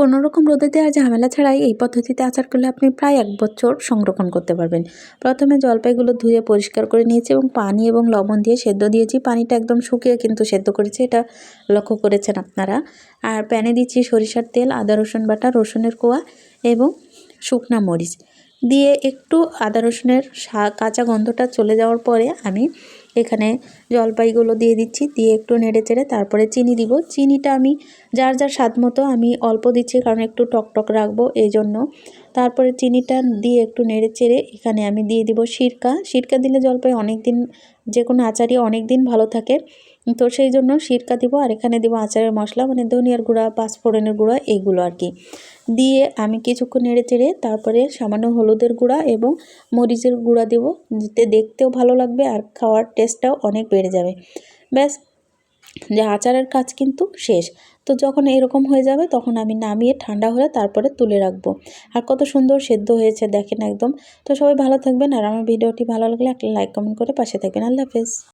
কোনো রকম রোদে দেওয়ার ঝামেলা ছাড়াই এই পদ্ধতিতে আচার করলে আপনি প্রায় এক বছর সংরক্ষণ করতে পারবেন। প্রথমে জলপাইগুলো ধুয়ে পরিষ্কার করে নিয়েছি এবং পানি এবং লবণ দিয়ে সেদ্ধ দিয়েছি। পানিটা একদম শুকিয়ে কিন্তু সেদ্ধ করেছি, এটা লক্ষ্য করেছেন আপনারা। আর প্যানে দিচ্ছি সরিষার তেল, আদা রসুন বাটা, রসুনের কোয়া এবং শুকনা মরিচ। দিয়ে একটু আদা রসুনের কাঁচা গন্ধটা চলে যাওয়ার পরে আমি এখানে জলপাইগুলো দিয়ে দিচ্ছি, দিয়ে একটু নেড়ে চেড়ে তারপরে চিনি দিব। চিনিটা আমি যার যার স্বাদ মতো আমি অল্প দিচ্ছি, কারণ একটু টকটক টক রাখব এই জন্য তারপরে চিনিটা দিয়ে একটু নেড়ে চেড়ে এখানে আমি দিয়ে দিব সিরকা। সিরকা দিলে জলপাই অনেক দিন যে কোনো আচারই অনেক দিন ভালো থাকে। তো সেই জন্য সিরকা দিব আর এখানে দিব আচারের মশলা মানে ধনিয়ার গুঁড়া, পাঁচফোড়নের গুঁড়া এইগুলো আর কি। দিয়ে আমি কিছুক্ষণ নেড়ে চেড়ে তারপরে সামান্য হলুদের গুঁড়া এবং মরিচের গুঁড়া দেবো। যেতে দেখতেও ভালো লাগবে আর খাওয়ার টেস্টটাও অনেক বেড়ে যাবে। ব্যাস যে আচারের কাজ কিন্তু শেষ। তো যখন এরকম হয়ে যাবে, তখন আমি নামিয়ে ঠান্ডা হলে তারপরে তুলে রাখব। আর কত সুন্দর সেদ্ধ হয়েছে দেখেন একদম। তো সবাই ভালো থাকবেন, আর আমার ভিডিওটি ভালো লাগলে একটা লাইক, কমেন্ট করে পাশে থাকবেন। আল্লাহ হাফেজ।